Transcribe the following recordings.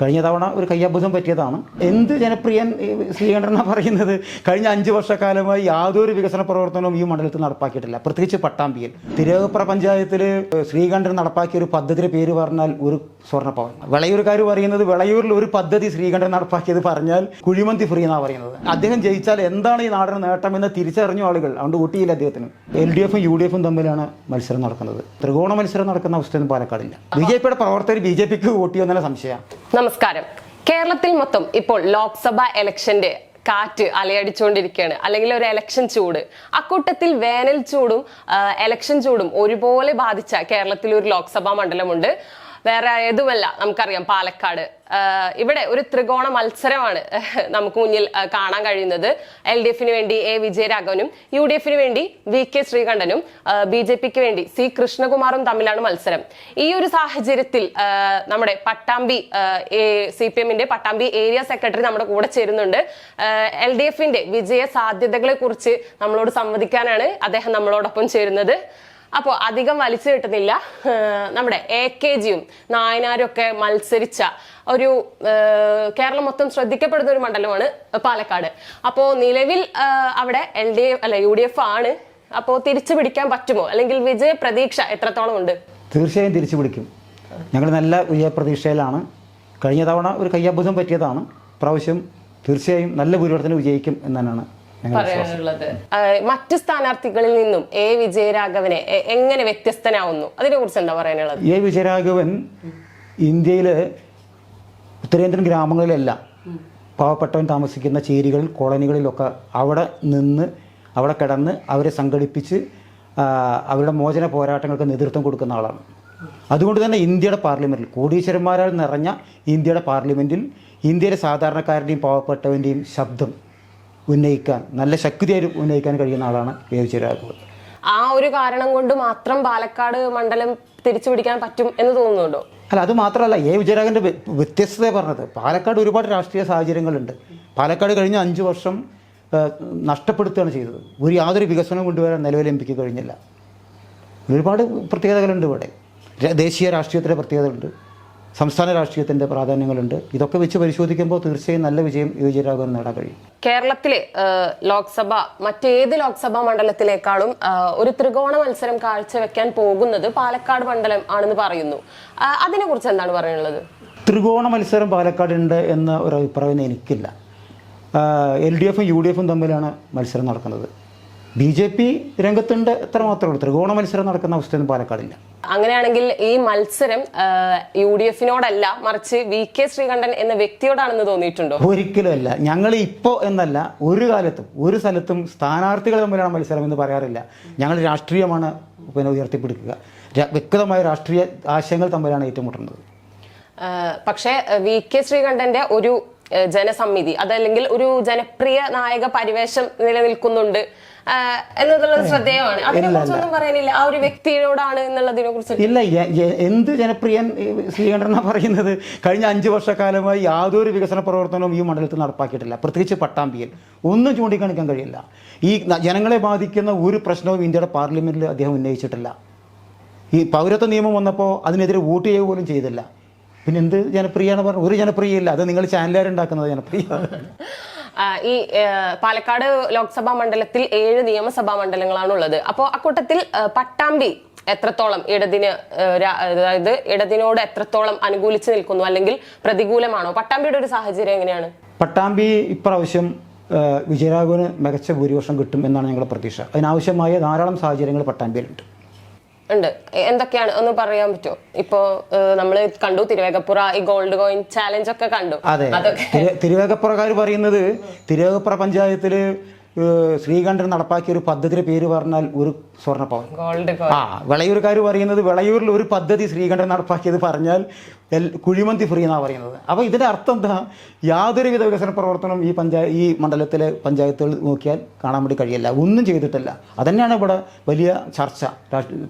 കഴിഞ്ഞ തവണ ഒരു കയ്യബുധം പറ്റിയതാണ്. എന്ത് ജനപ്രിയൻ ശ്രീകണ്ഠന പറയുന്നത്? കഴിഞ്ഞ അഞ്ച് വർഷക്കാലമായി യാതൊരു വികസന പ്രവർത്തനവും ഈ മണ്ഡലത്തിൽ നടപ്പാക്കിയിട്ടില്ല. പ്രത്യേകിച്ച് പട്ടാമ്പിയിൽ. തിരുവപ്പുറ പഞ്ചായത്തിൽ ശ്രീകണ്ഠൻ നടപ്പാക്കിയ ഒരു പദ്ധതിയുടെ പേര് പറഞ്ഞാൽ ഒരു സ്വർണപ്പവൻ. വിളയൂർക്കാർ പറയുന്നത് വിളയൂരിൽ ഒരു പദ്ധതി ശ്രീകണ്ഠൻ നടപ്പാക്കിയത് പറഞ്ഞാൽ കുഴിമന്തി ഫ്രീ എന്നാണ് പറയുന്നത്. അദ്ദേഹം ജയിച്ചാൽ എന്താണ് ഈ നാടിന് നേട്ടമെന്ന് തിരിച്ചറിഞ്ഞു ആളുകൾ അതുകൊണ്ട് ഊട്ടിയില്ല അദ്ദേഹത്തിന്. എൽ ഡി എഫും യു ഡി എഫും തമ്മിലാണ് മത്സരം നടക്കുന്നത്. ത്രികോണ മത്സരം നടക്കുന്ന അവസ്ഥയൊന്നും പാലക്കാടില്ല. ബി ജെ പിയുടെ പ്രവർത്തകർ ബി ജെ പിക്ക് വോട്ട് ചെയ്യുമെന്നല്ല സംശയമാണ് നമസ്കാരം. കേരളത്തിൽ മൊത്തം ഇപ്പോൾ ലോക്സഭാ ഇലക്ഷന്റെ കാറ്റ് അലയടിച്ചുകൊണ്ടിരിക്കുകയാണ്. അല്ലെങ്കിൽ ഒരു എലക്ഷൻ ചൂട്. അക്കൂട്ടത്തിൽ വേനൽ ചൂടും എലക്ഷൻ ചൂടും ഒരുപോലെ ബാധിച്ച കേരളത്തിൽ ഒരു ലോക്സഭാ മണ്ഡലമുണ്ട്. വേറെ ഏതുമല്ല നമുക്കറിയാം പാലക്കാട്. ഇവിടെ ഒരു ത്രികോണ മത്സരമാണ് നമുക്ക് മുന്നിൽ കാണാൻ കഴിയുന്നത്. എൽ ഡി എഫിന് വേണ്ടി എ വിജയരാഘവനും യു ഡി എഫിന് വേണ്ടി വി കെ ശ്രീകണ്ഠനും ബി ജെ പിക്ക് വേണ്ടി സി കൃഷ്ണകുമാറും തമ്മിലാണ് മത്സരം. ഈ ഒരു സാഹചര്യത്തിൽ നമ്മുടെ പട്ടാമ്പി സി പി എമ്മിന്റെ പട്ടാമ്പി ഏരിയ സെക്രട്ടറി നമ്മുടെ കൂടെ ചേരുന്നുണ്ട്. എൽ ഡി എഫിന്റെ വിജയ സാധ്യതകളെ കുറിച്ച് നമ്മളോട് സംവദിക്കാനാണ് അദ്ദേഹം നമ്മളോടൊപ്പം ചേരുന്നത്. അപ്പോൾ അധികം വലിച്ചു കിട്ടുന്നില്ല. നമ്മുടെ എ കെ ജിയും നായനാരും ഒക്കെ മത്സരിച്ച ഒരു കേരളം മൊത്തം ശ്രദ്ധിക്കപ്പെടുന്ന ഒരു മണ്ഡലമാണ് പാലക്കാട്. അപ്പോൾ നിലവിൽ അവിടെ എൽ ഡി എഫ് അല്ല യു ഡി എഫ് ആണ്. അപ്പോൾ തിരിച്ചു പിടിക്കാൻ പറ്റുമോ? അല്ലെങ്കിൽ വിജയ പ്രതീക്ഷ എത്രത്തോളം ഉണ്ട്? തീർച്ചയായും തിരിച്ചു പിടിക്കും. ഞങ്ങൾ നല്ല വിജയപ്രതീക്ഷയിലാണ് കഴിഞ്ഞ തവണ ഒരു കയ്യബുധം പറ്റിയതാണ്. പ്രാവശ്യം തീർച്ചയായും നല്ല ഭൂരിപക്ഷത്തിന് വിജയിക്കും എന്നാണ് പറയാനുള്ളത്. മറ്റു സ്ഥാനാർത്ഥികളിൽ നിന്നും എ. വിജയരാഘവനെ എങ്ങനെ വ്യത്യസ്തനാവുന്നു? അതിനെ കുറിച്ച് എന്താ പറയാനുള്ളത്? എ. വിജയരാഘവൻ ഇന്ത്യയിലെ ഉത്തരേന്ത്യൻ ഗ്രാമങ്ങളിലെല്ലാം. പാവപ്പെട്ടവൻ താമസിക്കുന്ന ചേരികളിൽ കോളനികളിലൊക്കെ അവിടെ നിന്ന് അവിടെ കിടന്ന് അവരെ സംഘടിപ്പിച്ച് അവരുടെ മോചന പോരാട്ടങ്ങൾക്ക് നേതൃത്വം കൊടുക്കുന്ന ആളാണ്. അതുകൊണ്ട് തന്നെ ഇന്ത്യയുടെ പാർലമെന്റിൽ കോടീശ്വരന്മാരാൽ നിറഞ്ഞ ഇന്ത്യയുടെ പാർലമെന്റിൽ ഇന്ത്യയിലെ സാധാരണക്കാരുടെയും പാവപ്പെട്ടവന്റെയും ശബ്ദം ഉന്നയിക്കാൻ നല്ല ശക്തിയായി ഉന്നയിക്കാൻ കഴിയുന്ന ആളാണ് എ രാഘവൻ ആ ഒരു കാരണം കൊണ്ട് മാത്രം പാലക്കാട് മണ്ഡലം തിരിച്ചു പിടിക്കാൻ പറ്റും എന്ന് തോന്നുന്നുണ്ടോ? അല്ല അത് മാത്രമല്ല എ വിജയരാഘവന്റെ വ്യ- വ്യത്യസ്തത പറഞ്ഞത്. പാലക്കാട് ഒരുപാട് രാഷ്ട്രീയ സാഹചര്യങ്ങളുണ്ട്. പാലക്കാട് കഴിഞ്ഞ അഞ്ച് വർഷം നഷ്ടപ്പെടുത്തുകയാണ് ചെയ്തത്. ഒരു യാതൊരു വികസനം കൊണ്ടുവരാൻ നിലവിൽ എം പിക്ക് കഴിഞ്ഞില്ല. ഒരുപാട് പ്രത്യേകതകളുണ്ട് ഇവിടെ. ദേശീയ രാഷ്ട്രീയത്തിലെ പ്രത്യേകതകളുണ്ട്. സംസ്ഥാന രാഷ്ട്രീയത്തിന്റെ പ്രാധാന്യങ്ങളുണ്ട്. ഇതൊക്കെ വെച്ച് പരിശോധിക്കുമ്പോൾ തീർച്ചയായും നല്ല വിജയം യു വിജയരാഘവൻ നേടാൻ കഴിയും. കേരളത്തിലെ ലോക്സഭ മറ്റേത് ലോക്സഭാ മണ്ഡലത്തിലേക്കാളും ഒരു ത്രികോണ മത്സരം കാഴ്ചവെക്കാൻ പോകുന്നത് പാലക്കാട് മണ്ഡലം ആണെന്ന് പറയുന്നു. അതിനെ കുറിച്ച് എന്താണ് പറയാനുള്ളത്? ത്രികോണ മത്സരം പാലക്കാടുണ്ട് എന്ന ഒരു അഭിപ്രായം എനിക്കില്ല. എൽ ഡി എഫും യു ഡി എഫും തമ്മിലാണ് മത്സരം നടക്കുന്നത്. ബി ജെ പി രംഗത്തുണ്ട് എത്ര മാത്രമേ ഉള്ളൂ. ത്രികോണ മത്സരം നടക്കുന്ന അവസ്ഥയൊന്നും പാലക്കാടില്ല. അങ്ങനെയാണെങ്കിൽ ഈ മത്സരം യു ഡി എഫിനോടല്ല മറിച്ച് വി കെ ശ്രീകണ്ഠൻ എന്ന വ്യക്തിയോടാണെന്ന് തോന്നിയിട്ടുണ്ടോ? ഒരിക്കലും അല്ല. ഞങ്ങൾ ഇപ്പോൾ എന്നല്ല ഒരു കാലത്തും ഒരു സ്ഥലത്തും സ്ഥാനാർത്ഥികൾ തമ്മിലാണ് മത്സരം എന്ന് പറയാറില്ല. ഞങ്ങൾ രാഷ്ട്രീയമാണ് പിന്നെ ഉയർത്തിപ്പിടിക്കുക. വ്യക്തമായ രാഷ്ട്രീയ ആശയങ്ങൾ തമ്മിലാണ് ഏറ്റുമുട്ടുന്നത് പക്ഷേ വി കെ ശ്രീകണ്ഠന്റെ ഒരു ജനസമ്മിതി ജനസമിതി അതല്ലെങ്കിൽ ഒരു ജനപ്രിയ നായക പരിവേഷം നിലനിൽക്കുന്നുണ്ട്. എന്നുള്ളത് ശ്രദ്ധേയമാണ്. അതിനെ കുറിച്ചൊന്നും പറയാനില്ല. ആ ഒരു വ്യക്തിയോടാണ് എന്നുള്ളതിനെ കുറിച്ച്. ഇല്ല എന്ത് ജനപ്രിയൻ ശ്രീകണ്ഠന പറയുന്നത്? കഴിഞ്ഞ അഞ്ച് വർഷക്കാലമായി യാതൊരു വികസന പ്രവർത്തനവും ഈ മണ്ഡലത്തിൽ നടപ്പാക്കിയിട്ടില്ല. പ്രത്യേകിച്ച് പട്ടാമ്പിയിൽ. ഒന്നും ചൂണ്ടിക്കാണിക്കാൻ കഴിയില്ല. ഈ ജനങ്ങളെ ബാധിക്കുന്ന ഒരു പ്രശ്നവും ഇന്ത്യയുടെ പാർലമെന്റിൽ അദ്ദേഹം ഉന്നയിച്ചിട്ടില്ല. ഈ പൗരത്വ നിയമം വന്നപ്പോൾ അതിനെതിരെ വോട്ട് ചെയ്യുക പോലും ചെയ്തില്ല. പിന്നെ എന്ത് ജനപ്രിയാണ് പറഞ്ഞത് ഒരു ജനപ്രിയ ഇല്ല അത് നിങ്ങൾ ചാനലുകാരുണ്ടാക്കുന്നത് ജനപ്രിയ ഈ പാലക്കാട് ലോക്സഭാ മണ്ഡലത്തിൽ ഏഴ് നിയമസഭാ മണ്ഡലങ്ങളാണ് ഉള്ളത് അപ്പോൾ അക്കൂട്ടത്തിൽ പട്ടാമ്പി എത്രത്തോളം ഇടതിന് അതായത് ഇടതിനോട് എത്രത്തോളം അനുകൂലിച്ച് നിൽക്കുന്നു അല്ലെങ്കിൽ പ്രതികൂലമാണോ? പട്ടാമ്പിയുടെ ഒരു സാഹചര്യം എങ്ങനെയാണ്? പട്ടാമ്പി ഇപ്രാവശ്യം വിജയരാഘവന് മികച്ച ഭൂരിപക്ഷം കിട്ടും എന്നാണ് ഞങ്ങളുടെ പ്രതീക്ഷ. അതിനാവശ്യമായ ധാരാളം സാഹചര്യങ്ങൾ പട്ടാമ്പിയിലുണ്ട്. ഉണ്ട്. എന്തൊക്കെയാണ്? ഒന്ന് പറയാൻ പറ്റുമോ? ഇപ്പോ നമ്മൾ കണ്ടു തിരുവേഗപ്പുറ ഈ ഗോൾഡ് കോയിൻ ചാലഞ്ച് ഒക്കെ കണ്ടു. അതെ. തിരുവേഗപ്പുറക്കാർ പറയുന്നത് തിരുവേഗപ്പുറ പഞ്ചായത്തിൽ ശ്രീകണ്ഠൻ നടപ്പാക്കിയ ഒരു പദ്ധതിയുടെ പേര് പറഞ്ഞാൽ ഒരു സ്വർണപ്പവൻ ആ വിളയൂർക്കാർ പറയുന്നത് വിളയൂരിൽ ഒരു പദ്ധതി ശ്രീകണ്ഠൻ നടപ്പാക്കിയത് പറഞ്ഞാൽ കുഴിമന്തി ഫ്രീ എന്നാണ് പറയുന്നത്. അപ്പോൾ ഇതിന്റെ അർത്ഥം എന്താ? യാതൊരുവിധ വികസന പ്രവർത്തനം ഈ പഞ്ചായ ഈ മണ്ഡലത്തിലെ പഞ്ചായത്തുകൾ നോക്കിയാൽ കാണാൻ വേണ്ടി കഴിയില്ല. ഒന്നും ചെയ്തിട്ടില്ല. അതന്നെയാണ് ഇവിടെ വലിയ ചർച്ച.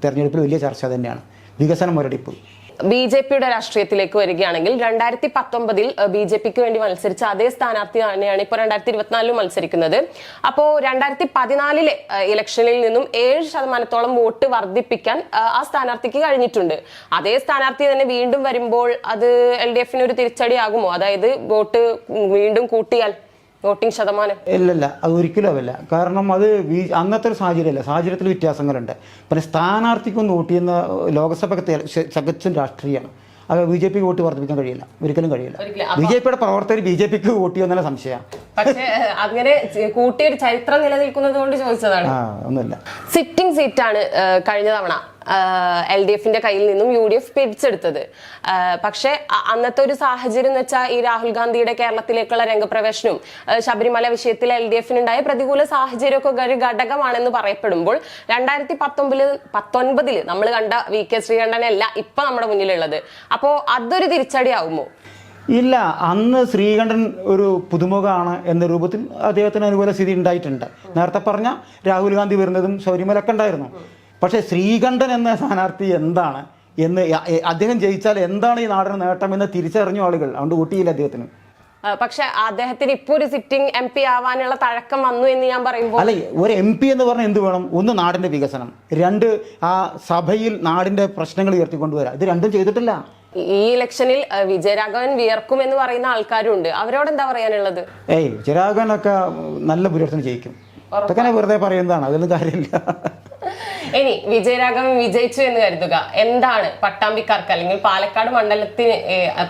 തെരഞ്ഞെടുപ്പിൽ വലിയ ചർച്ച തന്നെയാണ്. വികസന മുരടിപ്പ്. ബി ജെ പിയുടെ രാഷ്ട്രീയത്തിലേക്ക് വരികയാണെങ്കിൽ രണ്ടായിരത്തി പത്തൊമ്പതിൽ ബി ജെ പിക്ക് വേണ്ടി മത്സരിച്ച അതേ സ്ഥാനാർത്ഥി തന്നെയാണ് ഇപ്പോൾ രണ്ടായിരത്തി ഇരുപത്തിനാലിലും മത്സരിക്കുന്നത്. അപ്പോൾ രണ്ടായിരത്തി പതിനാലിലെ ഇലക്ഷനിൽ നിന്നും ഏഴ് ശതമാനത്തോളം വോട്ട് വർദ്ധിപ്പിക്കാൻ ആ സ്ഥാനാർത്ഥിക്ക് കഴിഞ്ഞിട്ടുണ്ട്. അതേ സ്ഥാനാർത്ഥി തന്നെ വീണ്ടും വരുമ്പോൾ അത് എൽ ഡി എഫിന് ഒരു തിരിച്ചടിയാകുമോ? അതായത് വോട്ട് വീണ്ടും കൂട്ടിയാൽ? വോട്ടിംഗ് ശതമാനം? ഇല്ലല്ല അത് ഒരിക്കലും അല്ല കാരണം അത് അന്നത്തെ ഒരു സാഹചര്യമല്ല. സാഹചര്യത്തിൽ വ്യത്യാസങ്ങളുണ്ട്. പിന്നെ സ്ഥാനാർത്ഥിക്കൊന്ന് വോട്ട് ചെയ്യുന്ന ലോകസഭ തികച്ചും രാഷ്ട്രീയമാണ്. അത് ബി ജെ പിക്ക് വോട്ട് വർദ്ധിപ്പിക്കാൻ കഴിയില്ല. ഒരിക്കലും കഴിയില്ല. ബി ജെ പിയുടെ പ്രവർത്തകർ ബി ജെ പിക്ക് വോട്ട് ചെയ്യുമെന്നുള്ള സംശയമാണ്. പക്ഷേ അങ്ങനെ കൂട്ടിയൊരു ചരിത്രം നിലനിൽക്കുന്നത് കൊണ്ട് ചോദിച്ചതാണ്. ഒന്നുമില്ല. സിറ്റിംഗ് സീറ്റാണ് ആണ് കഴിഞ്ഞ തവണ. എൽ ഡി എഫിന്റെ കയ്യിൽ നിന്നും യു ഡി എഫ് പിടിച്ചെടുത്തത് പക്ഷേ അന്നത്തെ ഒരു സാഹചര്യം എന്ന് വെച്ചാൽ ഈ രാഹുൽ ഗാന്ധിയുടെ കേരളത്തിലേക്കുള്ള രംഗപ്രവേശനവും ശബരിമല വിഷയത്തിൽ എൽ ഡി എഫിനുണ്ടായ പ്രതികൂല സാഹചര്യമൊക്കെ ഒരു ഘടകമാണെന്ന് പറയപ്പെടുമ്പോൾ രണ്ടായിരത്തി പത്തൊമ്പതിൽ പത്തൊൻപതിൽ നമ്മൾ കണ്ട വി കെ ശ്രീകണ്ഠനല്ല ഇപ്പൊ നമ്മുടെ മുന്നിലുള്ളത്. അപ്പോ അതൊരു തിരിച്ചടിയാവുമോ? ഇല്ല അന്ന് ശ്രീകണ്ഠൻ ഒരു പുതുമുഖമാണ് എന്ന രൂപത്തിൽ അദ്ദേഹത്തിന് അനുകൂല സ്ഥിതി ഉണ്ടായിട്ടുണ്ട്. നേരത്തെ പറഞ്ഞ രാഹുൽ ഗാന്ധി വരുന്നതും ശബരിമലൊക്കെ ഉണ്ടായിരുന്നു. പക്ഷേ ശ്രീകണ്ഠൻ എന്ന സ്ഥാനാർത്ഥി എന്താണ് എന്ന് അദ്ദേഹം ജയിച്ചാൽ എന്താണ് ഈ നാടിന് നേട്ടം എന്ന് തിരിച്ചറിഞ്ഞു ആളുകൾ. അതുകൊണ്ട് കൂട്ടിയില്ല അദ്ദേഹത്തിന്. പക്ഷെ അദ്ദേഹത്തിന് ഇപ്പൊ ഒരു സിറ്റിംഗ് എം പി ആവാനുള്ള തഴക്കം വന്നു എന്ന് ഞാൻ പറയുമ്പോൾ അല്ലെ ഒരു എം പി എന്ന് പറഞ്ഞാൽ എന്ത് വേണം? ഒന്ന് നാടിന്റെ വികസനം. രണ്ട് ആ സഭയിൽ നാടിന്റെ പ്രശ്നങ്ങൾ ഉയർത്തിക്കൊണ്ടുവരാം ഇത് രണ്ടും ചെയ്തിട്ടില്ല. ഈ ഇലക്ഷനിൽ വിജയരാഘവൻ വിയർക്കും എന്ന് പറയുന്ന ആൾക്കാരും ഉണ്ട് അവരോട് എന്താ പറയാനുള്ളത്? ഏയ് ചിരാഗനൊക്കെ നല്ല പുരോഗത്തിന് ജയിക്കും. അതൊക്കെ വെറുതെ പറയുന്നതാണ്. അതൊന്നും കാര്യമില്ല. ഇനി വിജയരാഘവൻ വിജയിച്ചു എന്ന് കരുതുക. എന്താണ് പട്ടാമ്പിക്കാർക്ക് അല്ലെങ്കിൽ പാലക്കാട് മണ്ഡലത്തിന്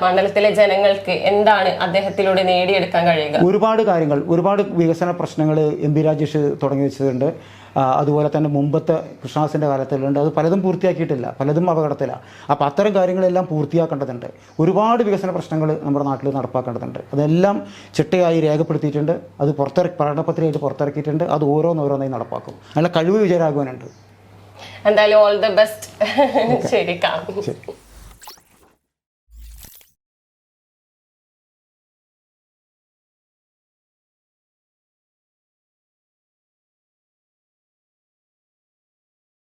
മണ്ഡലത്തിലെ ജനങ്ങൾക്ക് എന്താണ് അദ്ദേഹത്തിലൂടെ നേടിയെടുക്കാൻ കഴിയുക? ഒരുപാട് കാര്യങ്ങൾ ഒരുപാട് വികസന പ്രശ്നങ്ങൾ എം പി രാജേഷ് തുടങ്ങി വെച്ചിട്ടുണ്ട് അതുപോലെ തന്നെ മുമ്പത്തെ കൃഷ്ണദാസിന്റെ കാലത്തിലുണ്ട്. അത് പലതും പൂർത്തിയാക്കിയിട്ടില്ല. പലതും അപകടത്തിലാണ് അപ്പോൾ അത്തരം കാര്യങ്ങളെല്ലാം പൂർത്തിയാക്കേണ്ടതുണ്ട്. ഒരുപാട് വികസന പ്രശ്നങ്ങൾ നമ്മുടെ നാട്ടിൽ നടപ്പാക്കേണ്ടതുണ്ട്. അതെല്ലാം ചിട്ടയായി രേഖപ്പെടുത്തിയിട്ടുണ്ട്. അത് പുറത്തിറക്കി പഠനപത്രികയായിട്ട് പുറത്തിറക്കിയിട്ടുണ്ട്. അത് ഓരോന്നോരോന്നായി നടപ്പാക്കും. നല്ല കഴിവ് വിജയരാഘവനുണ്ട്. എന്തായാലും ഓൾ ദ ബെസ്റ്റ് ശരി കാണും. ശരി.